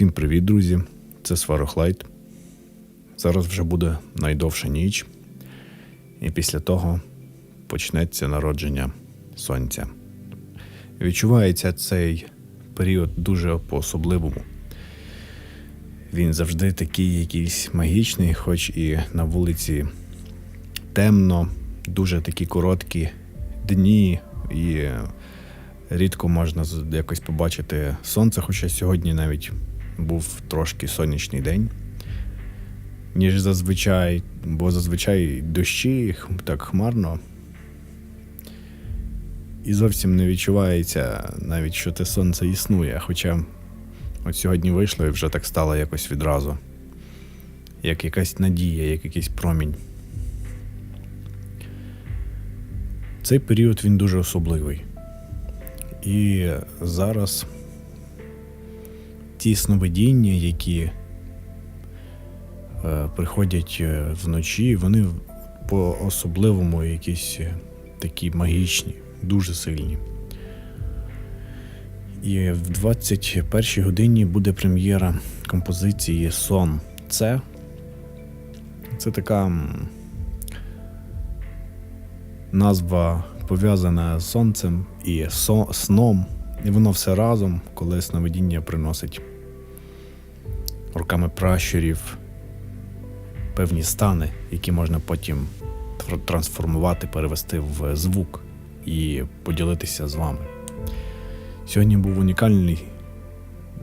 Всім привіт, друзі! Це Сварохлайт. Зараз вже буде найдовша ніч, і після того почнеться народження сонця. Відчувається цей період дуже по-особливому. Він завжди такий якийсь магічний, хоч і на вулиці темно, дуже такі короткі дні, і рідко можна якось побачити сонце, хоча сьогодні навіть був трошки сонячний день, ніж зазвичай, бо зазвичай дощі так хмарно. І зовсім не відчувається навіть, що те сонце існує. Хоча от сьогодні вийшло і вже так стало якось відразу. Як якась надія, як якийсь промінь. Цей період він дуже особливий. І зараз ті сновидіння, які е, приходять е, вночі, вони по-особливому якісь е, такі магічні, дуже сильні. І в 21 годині буде прем'єра композиції Сон Це. Це така назва пов'язана з сонцем і сном. І воно все разом, коли сновидіння приносить руками пращурів певні стани, які можна потім трансформувати, перевести в звук і поділитися з вами. Сьогодні був унікальний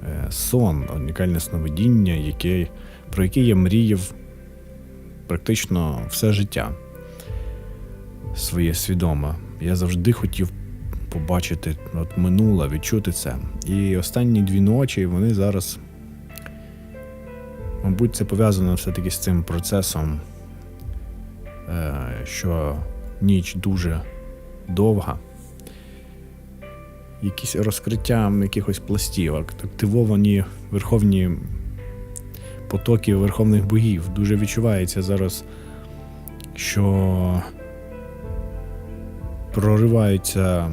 е, сон, унікальне сновидіння, яке, про яке я мріяв практично все життя своє свідоме. Я завжди хотів побачити от минуле, відчути це. І останні дві ночі вони зараз, мабуть, це пов'язано все-таки з цим процесом, е, що ніч дуже довга. Якісь розкриття якихось пластів, ак- активовані верховні потоки верховних богів. Дуже відчувається зараз, що прориваються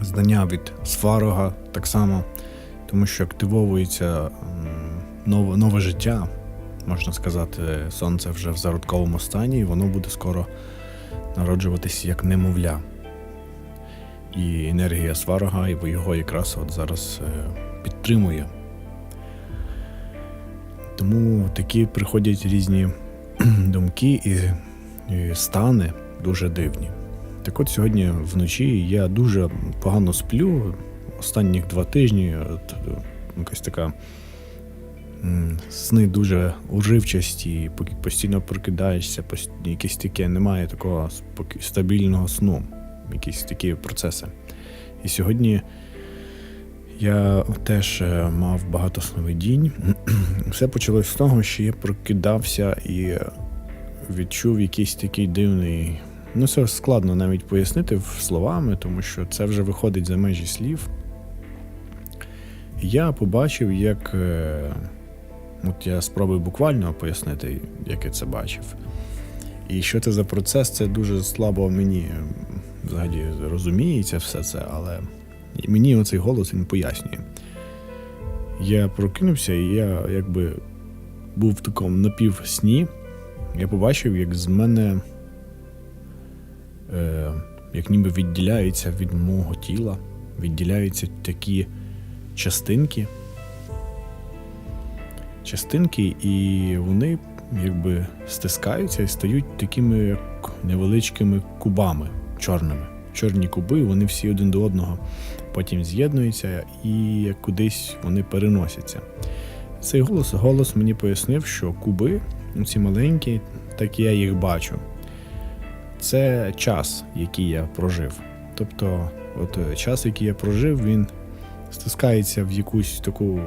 знання від Сварога так само, тому що активовується нове, нове життя, можна сказати, сонце вже в зародковому стані, і воно буде скоро народжуватися як немовля. І енергія Сварога і його якраз от зараз е, підтримує. Тому такі приходять різні думки і, і стани дуже дивні. Так от сьогодні вночі я дуже погано сплю. Останніх два тижні от, е, якась така сни дуже уривчасті, постійно прокидаєшся, якесь таке, немає такого стабільного сну, якісь такі процеси. І сьогодні я теж е, мав багато сновидінь. Все почалось з того, що я прокидався і відчув якийсь такий дивний. Ну, це складно навіть пояснити словами, тому що це вже виходить за межі слів. Я побачив, як. От я спробую буквально пояснити, як я це бачив. І що це за процес, це дуже слабо мені взагалі розуміється все це, але мені оцей голос він пояснює. Я прокинувся, і я якби був в такому напівсні. Я побачив, як з мене е, як ніби відділяються від мого тіла, відділяються такі частинки. Частинки, і вони якби стискаються і стають такими як невеличкими кубами чорними. Чорні куби, вони всі один до одного потім з'єднуються і кудись вони переносяться. Цей голос, голос мені пояснив, що куби, ці маленькі, так я їх бачу. Це час, який я прожив. Тобто, от е, час, який я прожив, він стискається в якусь таку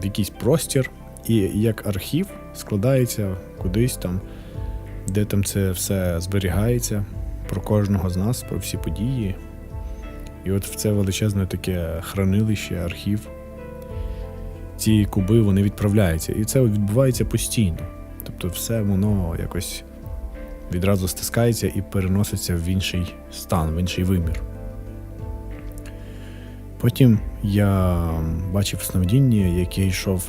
в якийсь простір, і як архів складається кудись там, де там це все зберігається про кожного з нас, про всі події. І от в це величезне таке хранилище, архів. Ці куби вони відправляються. І це відбувається постійно. Тобто все воно якось відразу стискається і переноситься в інший стан, в інший вимір. Потім я бачив сновидіння, як я йшов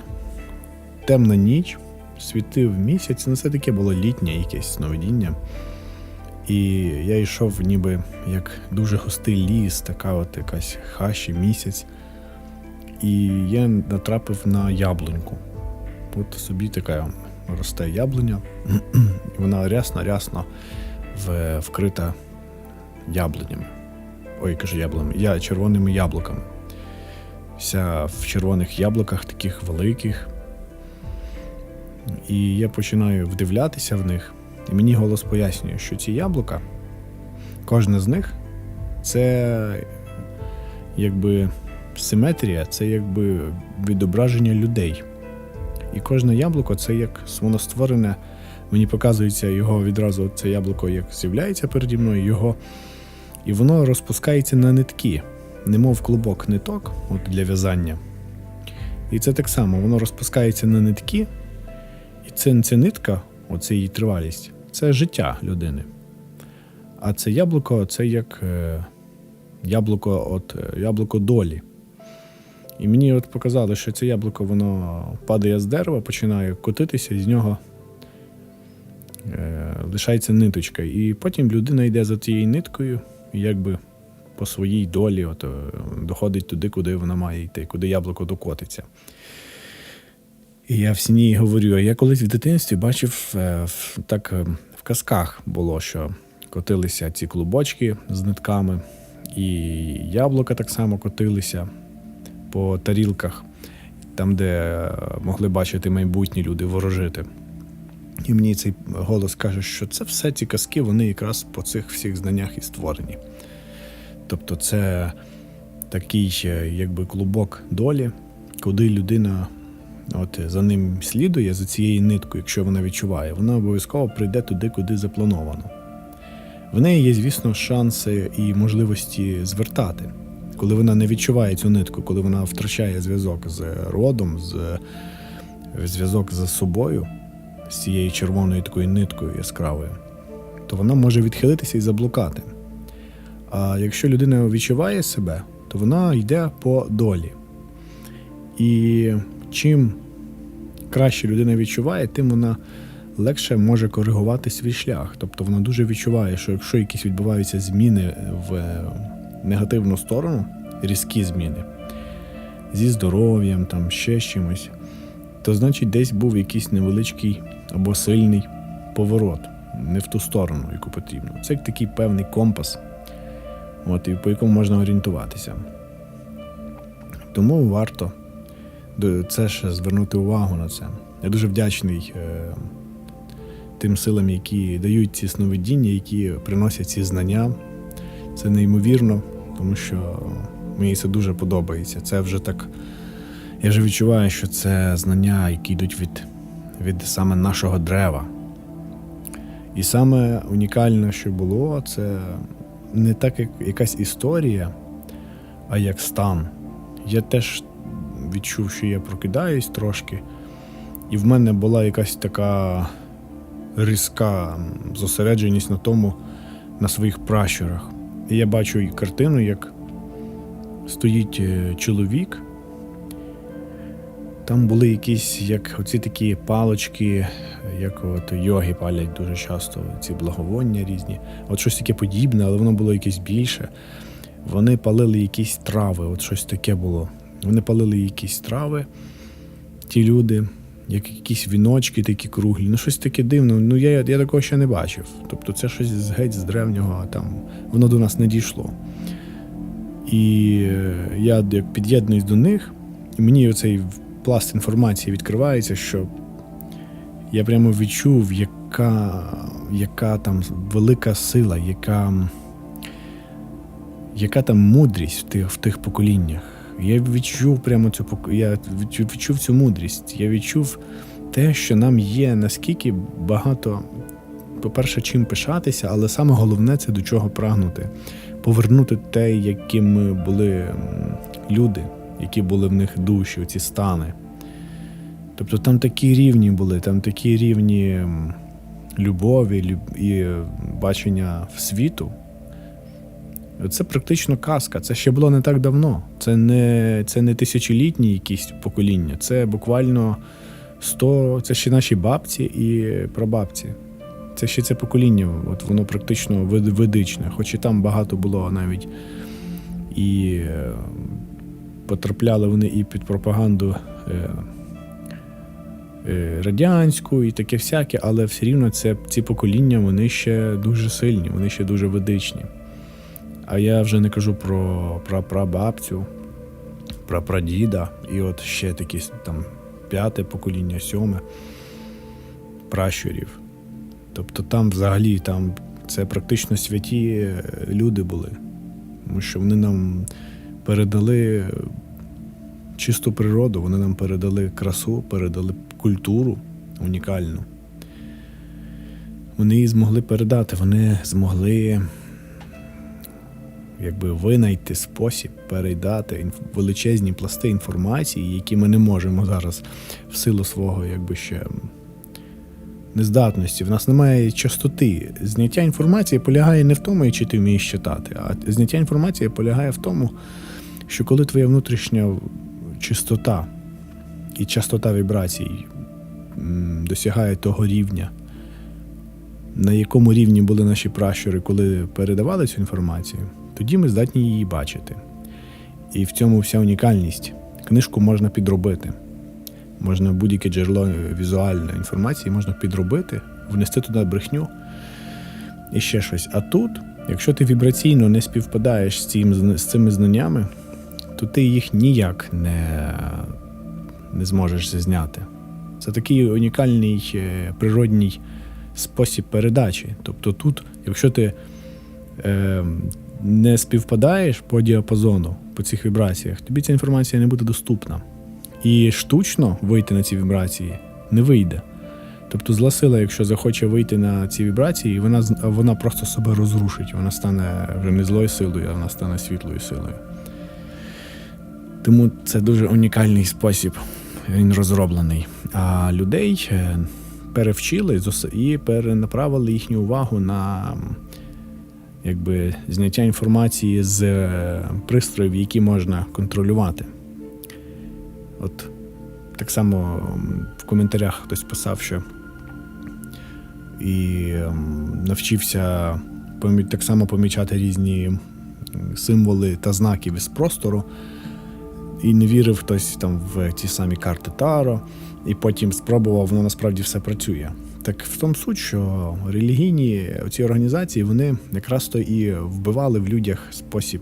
темна ніч, світив місяць, ну це таке було літнє якесь сновидіння. І я йшов ніби як дуже густий ліс, така от якась хащі місяць. І я натрапив на яблуньку. От собі така росте яблуня, і вона рясно-рясно вкрита яблунями. Ой, кажу яблунями, я червоними яблуками. Вся в червоних яблуках, таких великих. І я починаю вдивлятися в них, і мені голос пояснює, що ці яблука, кожне з них це якби симетрія, це якби відображення людей. І кожне яблуко це як воно створене. Мені показується його відразу це яблуко, як з'являється переді мною, його, і воно розпускається на нитки, немов клубок ниток от для в'язання. І це так само, воно розпускається на нитки, і це, ця нитка, оце її тривалість, це життя людини. А це яблуко це як е, яблуко, от, е, яблуко долі. І мені от показали, що це яблуко воно падає з дерева, починає котитися, і з нього е, лишається ниточка. І потім людина йде за цією ниткою, якби по своїй долі от, е, доходить туди, куди вона має йти, куди яблуко докотиться. І я в сіні говорю, я колись в дитинстві бачив е, так е, в казках було, що котилися ці клубочки з нитками, і яблука так само котилися по тарілках, там, де могли бачити майбутні люди ворожити. І мені цей голос каже, що це все ці казки, вони якраз по цих всіх знаннях і створені. Тобто, це такий якби клубок долі, куди людина от, за ним слідує за цією ниткою, якщо вона відчуває, вона обов'язково прийде туди, куди заплановано. В неї є, звісно, шанси і можливості звертати. Коли вона не відчуває цю нитку, коли вона втрачає зв'язок з родом, з зв'язок з собою, з цією червоною такою ниткою яскравою, то вона може відхилитися і заблукати. А якщо людина відчуває себе, то вона йде по долі. І чим краще людина відчуває, тим вона легше може коригувати свій шлях. Тобто вона дуже відчуває, що якщо якісь відбуваються зміни в е, негативну сторону, різкі зміни зі здоров'ям, там ще з чимось, то значить десь був якийсь невеличкий або сильний поворот не в ту сторону, яку потрібно. Це як такий певний компас, от, по якому можна орієнтуватися. Тому варто це ще звернути увагу на це. Я дуже вдячний е, тим силам, які дають ці сновидіння, які приносять ці знання. Це неймовірно, тому що мені це дуже подобається. Це вже так. Я вже відчуваю, що це знання, які йдуть від, від саме нашого дерева. І саме унікальне, що було, це не так як якась історія, а як стан. Я теж відчув, що я прокидаюсь трошки, і в мене була якась така різка зосередженість на тому, на своїх пращурах. І я бачу картину, як стоїть е, чоловік. Там були якісь, як оці такі палочки, як от йоги палять дуже часто, ці благовоння різні. От щось таке подібне, але воно було якесь більше. Вони палили якісь трави, от щось таке було. Вони палили якісь трави, ті люди, як якісь віночки такі круглі, ну щось таке дивне. Ну я, я такого ще не бачив. Тобто це щось геть з древнього, а там воно до нас не дійшло. І е, я під'єднуюсь до них, і мені оцей пласт інформації відкривається, що я прямо відчув, яка, яка там велика сила, яка, яка там мудрість в тих, в тих поколіннях. Я відчув прямо цю я відчув цю мудрість. Я відчув те, що нам є наскільки багато, по-перше, чим пишатися, але саме головне це до чого прагнути. Повернути те, яким ми були люди, які були в них душі, ці стани. Тобто там такі рівні були, там такі рівні любові і бачення в світу. Це практично казка. Це ще було не так давно. Це не, це не тисячолітні якісь покоління, це буквально 100, це ще наші бабці і прабабці. Це ще це покоління, от воно практично вед- ведичне, хоч і там багато було навіть і потрапляли вони і під пропаганду е, е, радянську, і таке всяке, але все рівно це, ці покоління вони ще дуже сильні, вони ще дуже ведичні. А я вже не кажу про прапрабабцю, про прадіда, і от ще такі там п'яте покоління, сьоме пращурів. Тобто там взагалі там це практично святі е, люди були, тому що вони нам передали чисту природу, вони нам передали красу, передали культуру унікальну. Вони її змогли передати, вони змогли якби винайти спосіб передати величезні пласти інформації, які ми не можемо зараз в силу свого якби ще нездатності. В нас немає частоти. Зняття інформації полягає не в тому, чи ти вмієш читати, а зняття інформації полягає в тому, що коли твоя внутрішня чистота і частота вібрацій досягає того рівня, на якому рівні були наші пращури, коли передавали цю інформацію, тоді ми здатні її бачити. І в цьому вся унікальність. Книжку можна підробити. Можна будь-яке джерело візуальної інформації можна підробити, внести туди брехню і ще щось. А тут, якщо ти вібраційно не співпадаєш з, цим, з цими знаннями, то ти їх ніяк не, не зможеш зняти. Це такий унікальний е, природній спосіб передачі. Тобто тут, якщо ти е, не співпадаєш по діапазону, по цих вібраціях, тобі ця інформація не буде доступна. І штучно вийти на ці вібрації не вийде. Тобто зла сила, якщо захоче вийти на ці вібрації, вона, вона просто себе розрушить. Вона стане вже не злою силою, а вона стане світлою силою. Тому це дуже унікальний спосіб, він розроблений. А людей е, перевчили і перенаправили їхню увагу на якби, зняття інформації з е, пристроїв, які можна контролювати. От так само в коментарях хтось писав, що і навчився так само помічати різні символи та знаки із простору. І не вірив хтось там в ті самі карти Таро, і потім спробував, воно насправді все працює. Так в тому суть, що релігійні ці організації вони якраз то і вбивали в людях спосіб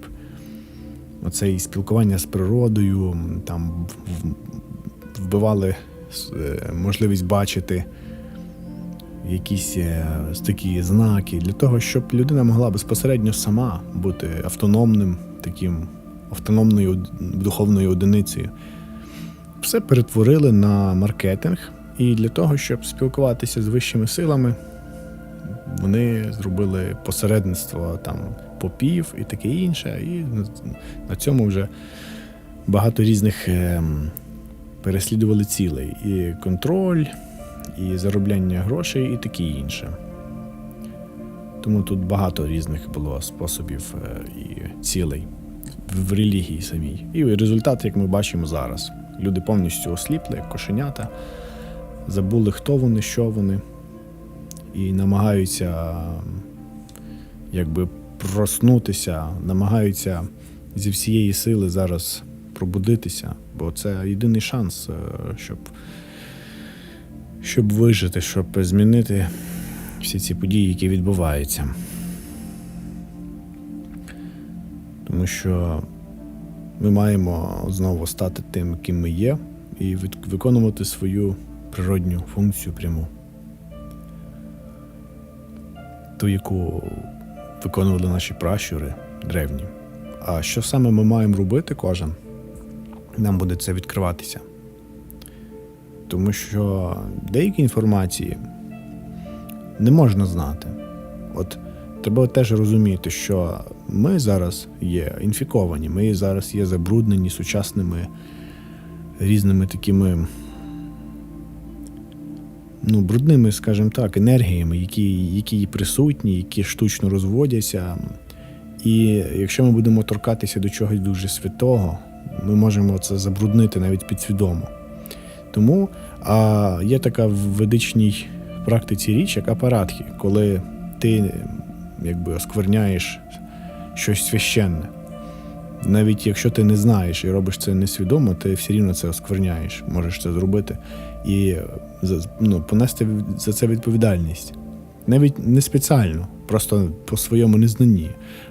оцей спілкування з природою, там вбивали е, можливість бачити якісь е, такі знаки для того, щоб людина могла безпосередньо сама бути автономним таким автономною духовною одиницею. Все перетворили на маркетинг, і для того, щоб спілкуватися з вищими силами, вони зробили посередництво там попів і таке інше. І на- на цьому вже багато різних ем, переслідували цілей. І контроль, і заробляння грошей, і таке інше. Тому тут багато різних було способів е, і цілей в релігії самій. І результат, як ми бачимо зараз. Люди повністю осліпли, як кошенята, забули, хто вони, що вони, і намагаються якби проснутися, намагаються зі всієї сили зараз пробудитися, бо це єдиний шанс, е, щоб, щоб вижити, щоб змінити всі ці події, які відбуваються. Тому що ми маємо знову стати тим, ким ми є, і виконувати свою природню функцію пряму. Ту, яку виконували наші пращури древні. А що саме ми маємо робити кожен? Нам буде це відкриватися. Тому що деякі інформації не можна знати. От треба теж розуміти, що ми зараз є інфіковані, ми зараз є забруднені сучасними різними такими ну, брудними, скажімо так, енергіями, які, які присутні, які штучно розводяться. І якщо ми будемо торкатися до чогось дуже святого, ми можемо це забруднити навіть підсвідомо. Тому а, є така в ведичній практиці річ, як апаратхі, коли ти якби оскверняєш щось священне. Навіть якщо ти не знаєш і робиш це несвідомо, ти все рівно це оскверняєш, можеш це зробити і ну, понести за це відповідальність. Навіть не спеціально, просто по своєму незнанні.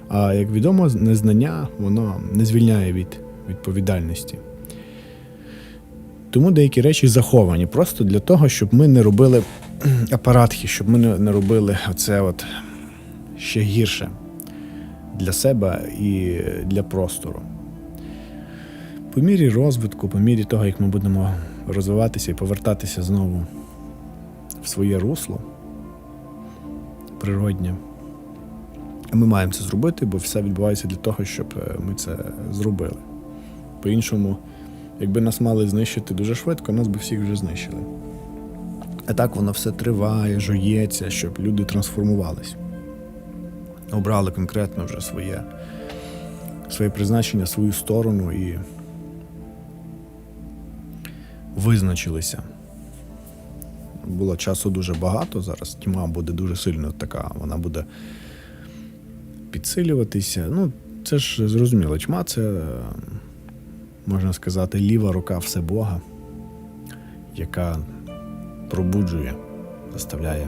А як відомо, незнання воно не звільняє від відповідальності. Тому деякі речі заховані просто для того, щоб ми не робили апаратхи, щоб ми не робили оце от ще гірше для себе і для простору. По мірі розвитку, по мірі того, як ми будемо розвиватися і повертатися знову в своє русло природнє, ми маємо це зробити, бо все відбувається для того, щоб е, ми це зробили. По-іншому, якби нас мали знищити дуже швидко, нас би всіх вже знищили. А так воно все триває, жується, щоб люди трансформувались. Обрали конкретно вже своє, своє призначення, свою сторону і визначилися. Було часу дуже багато, зараз тьма буде дуже сильно така, вона буде підсилюватися. Ну, це ж зрозуміло, тьма це, можна сказати, ліва рука Всебога, яка пробуджує, заставляє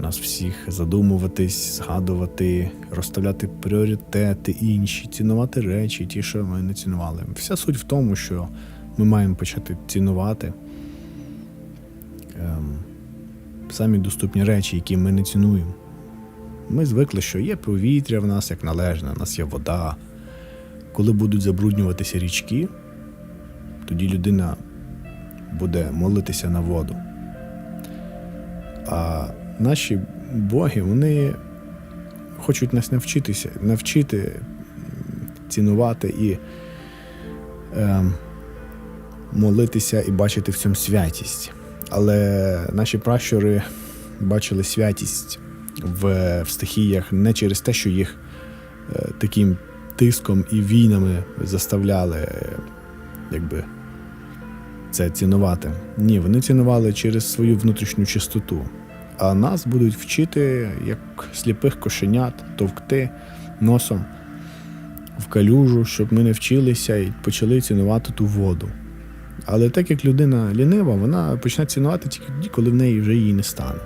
нас всіх задумуватись, згадувати, розставляти пріоритети інші, цінувати речі, ті, що ми не цінували. Вся суть в тому, що ми маємо почати цінувати ем, самі доступні речі, які ми не цінуємо. Ми звикли, що є повітря в нас як належне, в нас є вода. Коли будуть забруднюватися річки, тоді людина буде молитися на воду. А наші боги, вони хочуть нас навчитися, навчити цінувати і ем, молитися і бачити в цьому святість. Але наші пращури бачили святість в, в стихіях не через те, що їх е, таким тиском і війнами заставляли, е, якби це цінувати. Ні, вони цінували через свою внутрішню чистоту. А нас будуть вчити, як сліпих кошенят, товкти носом в калюжу, щоб ми не вчилися і почали цінувати ту воду. Але так як людина лінива, вона почне цінувати тільки тоді, коли в неї вже її не стане.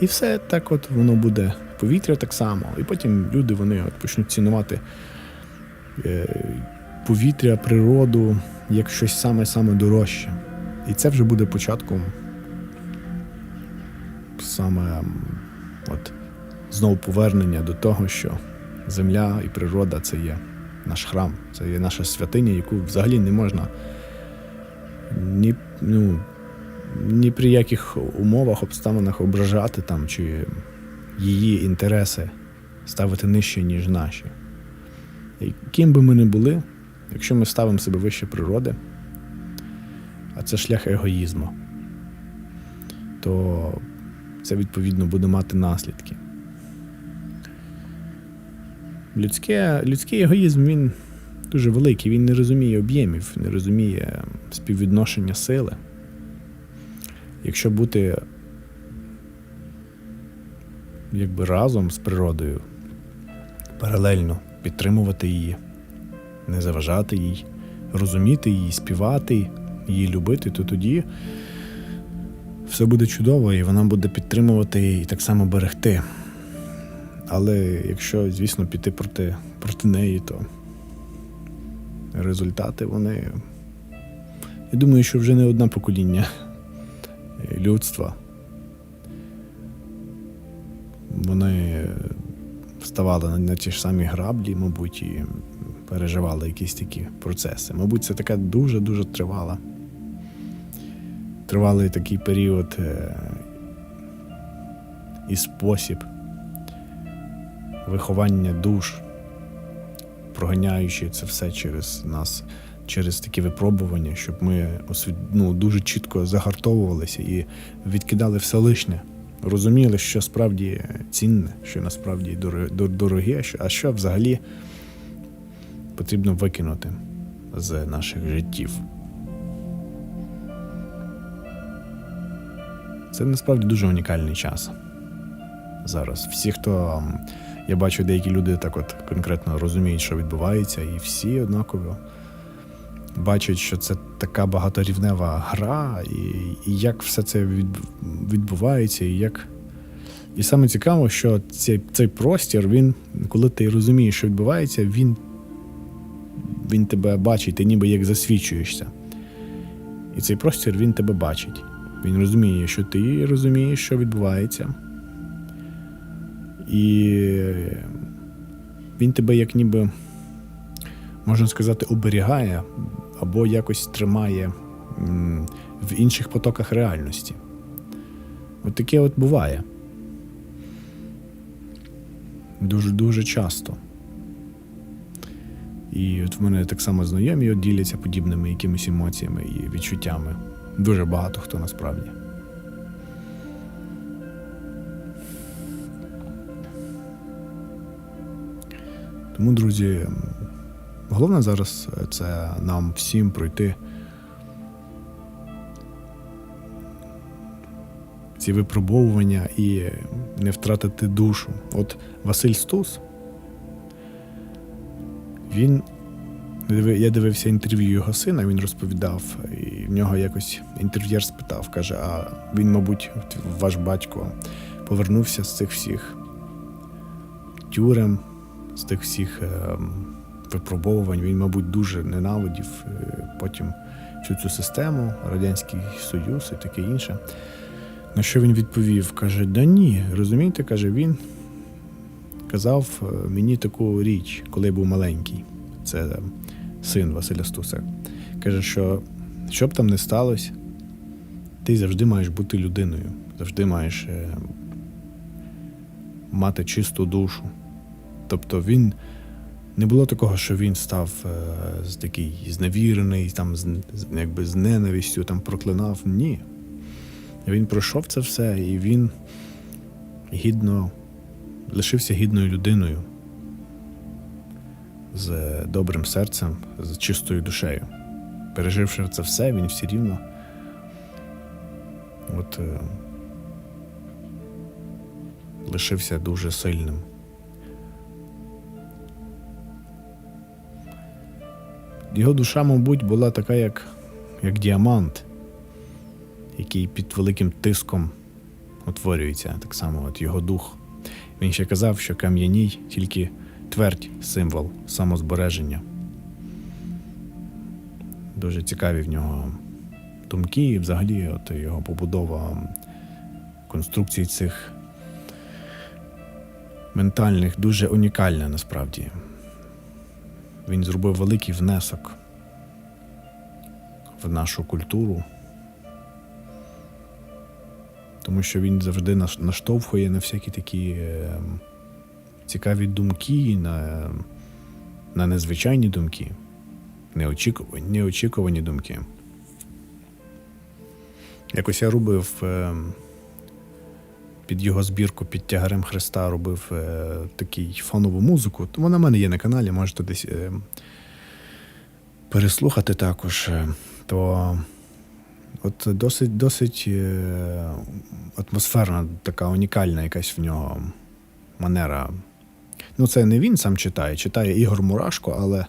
І все так от воно буде. Повітря так само. І потім люди вони от почнуть цінувати е, повітря, природу як щось саме-саме дорожче. І це вже буде початком саме от, знову повернення до того, що земля і природа це є наш храм, це є наша святиня, яку взагалі не можна ні, ну, ні при яких умовах, обставинах ображати там чи її інтереси ставити нижче, ніж наші. І ким би ми не були, якщо ми ставимо себе вище природи, а це шлях егоїзму, то це відповідно буде мати наслідки. Людське, людський егоїзм він дуже великий, він не розуміє об'ємів, не розуміє співвідношення сили. Якщо бути якби разом з природою, паралельно підтримувати її, не заважати їй, розуміти її, співати, її любити, то тоді все буде чудово і вона буде підтримувати і так само берегти. Але якщо, звісно, піти проти, проти неї, то результати вони. Я думаю, що вже не одне покоління людства. Вони вставали на, на ті ж самі граблі, мабуть, і переживали якісь такі процеси. Мабуть, це така дуже-дуже тривала. Тривалий такий період е, і спосіб виховання душ, проганяючи це все через нас, через такі випробування, щоб ми ну, дуже чітко загартовувалися і відкидали все лишнє, розуміли, що справді цінне, що насправді доро- дороге, а що взагалі потрібно викинути з наших життів. Це насправді дуже унікальний час зараз. Всі, хто я бачу, деякі люди так от конкретно розуміють, що відбувається, і всі однаково бачать, що це така багаторівнева гра, і, і як все це відбувається, і як. І саме цікаво, що цей, цей простір, він, коли ти розумієш, що відбувається, він, він тебе бачить, ти ніби як засвідчуєшся. І цей простір він тебе бачить. Він розуміє, що ти розумієш, що відбувається. І він тебе як ніби, можна сказати, оберігає або якось тримає в інших потоках реальності. От таке от буває. Дуже дуже часто. І от в мене так само знайомі діляться подібними якимись емоціями і відчуттями. Дуже багато хто насправді. Тому, друзі, головне зараз е, це нам всім пройти ці випробовування і не втратити душу. От Василь Стус, він я дивився інтерв'ю його сина, він розповідав, і в нього якось інтерв'єр спитав, каже: а він, мабуть, ваш батько повернувся з цих всіх тюрем, з тих всіх ем, випробовувань. Він, мабуть, дуже ненавидів е, потім всю цю систему, Радянський Союз і таке інше. На що він відповів? Каже: Да ні, розумієте, каже, він казав е, мені таку річ, коли я був маленький. Це е, син Василя Стуса. Каже, що що б там не сталося, ти завжди маєш бути людиною, завжди маєш е, мати чисту душу. Тобто він не було такого, що він став е, такий зневірений, там, з, якби з ненавистю там проклинав. Ні. Він пройшов це все, і він гідно лишився гідною людиною з добрим серцем, з чистою душею. Переживши це все, він все рівно. От, е, лишився дуже сильним. Його душа, мабуть, була така, як, як діамант, який під великим тиском утворюється, так само от його дух. Він ще казав, що кам'яній тільки твердь символ самозбереження. Дуже цікаві в нього думки, і взагалі от його побудова конструкцій цих ментальних дуже унікальна насправді. Він зробив великий внесок в нашу культуру, тому що він завжди наш- наштовхує на всякі такі е, цікаві думки, на, на незвичайні думки, неочікувані, неочікувані думки. Якось я робив е, під його збірку під тягарем Христа робив е, такий фонову музику. Вона в мене є на каналі, можете десь е, переслухати також. Е, То от досить, досить атмосферна, така унікальна якась в нього манера. Ну, це не він сам читає, читає Ігор Мурашко, але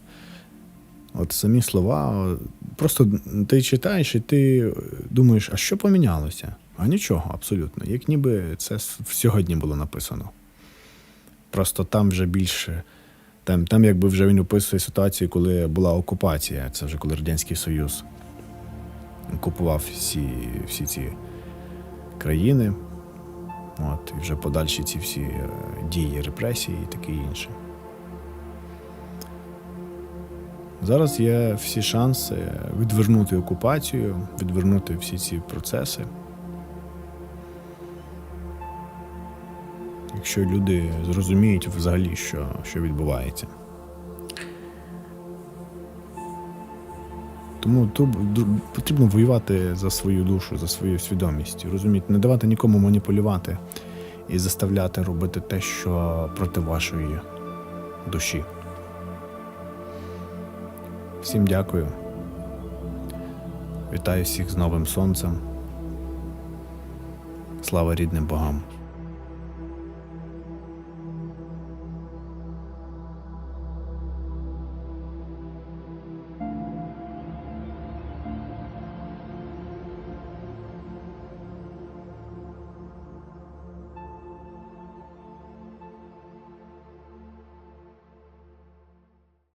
от самі слова. Просто ти читаєш і ти думаєш, а що помінялося? А нічого, абсолютно. Як ніби це сьогодні було написано. Просто там вже більше. Там, там якби вже він описує ситуацію, коли була окупація. Це вже коли Радянський Союз окупував всі, всі ці країни. От, і вже подальші ці всі е, дії, репресії і таке інше. Зараз є всі шанси відвернути окупацію, відвернути всі ці процеси. Якщо люди зрозуміють взагалі, що, що відбувається. Тому то потрібно воювати за свою душу, за свою свідомість, розуміти, не давати нікому маніпулювати і заставляти робити те, що проти вашої душі. Всім дякую. Вітаю всіх з новим сонцем. Слава рідним богам!